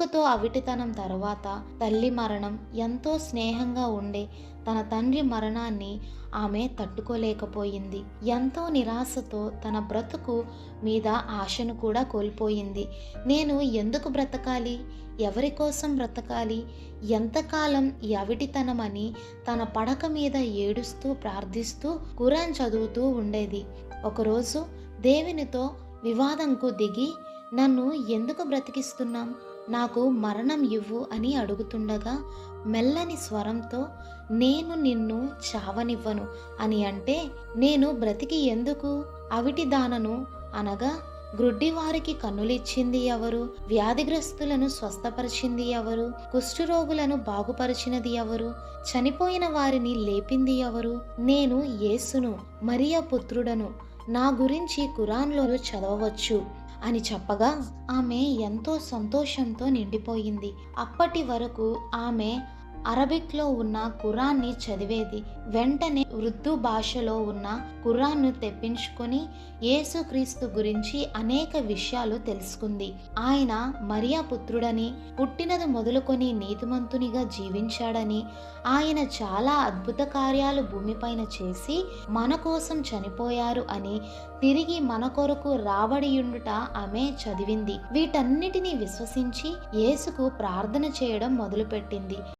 పుట్టుకతో అవిటితనం తర్వాత తల్లి మరణం ఎంతో స్నేహంగా ఉండే తన తండ్రి మరణాన్ని ఆమె తట్టుకోలేకపోయింది. ఎంతో నిరాశతో తన బ్రతుకు మీద ఆశను కూడా కోల్పోయింది. నేను ఎందుకు బ్రతకాలి? ఎవరి కోసం బ్రతకాలి? ఎంతకాలం ఈ అవిటితనమని తన పడక మీద ఏడుస్తూ ప్రార్థిస్తూ కురాన్ చదువుతూ ఉండేది. ఒకరోజు దేవునితో వివాదంకు దిగి నన్ను ఎందుకు బ్రతికిస్తున్నాం? నాకు మరణం ఇవ్వు అని అడుగుతుండగా మెల్లని స్వరంతో నేను నిన్ను చావనివ్వను అని అంటే నేను బ్రతికి ఎందుకు? అవిటి దానను అనగా గ్రుడ్డివారికి కన్నులిచ్చింది ఎవరు? వ్యాధిగ్రస్తులను స్వస్థపరిచింది ఎవరు? కుష్ఠరోగులను బాగుపరిచినది ఎవరు? చనిపోయిన వారిని లేపింది ఎవరు? నేను యేసును మరియ పుత్రుడను. నా గురించి కురాన్లో చదవవచ్చు. అని చెప్పగా ఆమె ఎంతో సంతోషంతో నిండిపోయింది. అప్పటి వరకు ఆమె అరబిక్లో ఉన్న ఖురాన్ని చదివేది. వెంటనే ఉర్దూ భాషలో ఉన్న ఖురాన్ను తెప్పించుకొని యేసుక్రీస్తు గురించి అనేక విషయాలు తెలుసుకుంది. ఆయన మరియా పుత్రుడని పుట్టినది మొదలుకొని నీతిమంతునిగా జీవించాడని ఆయన చాలా అద్భుత కార్యాలు భూమిపైన చేసి మన కోసం చనిపోయారు అని తిరిగి మన కొరకు రాబడియుండుట ఆమె చదివింది. వీటన్నిటినీ విశ్వసించి యేసుకు ప్రార్థన చేయడం మొదలుపెట్టింది.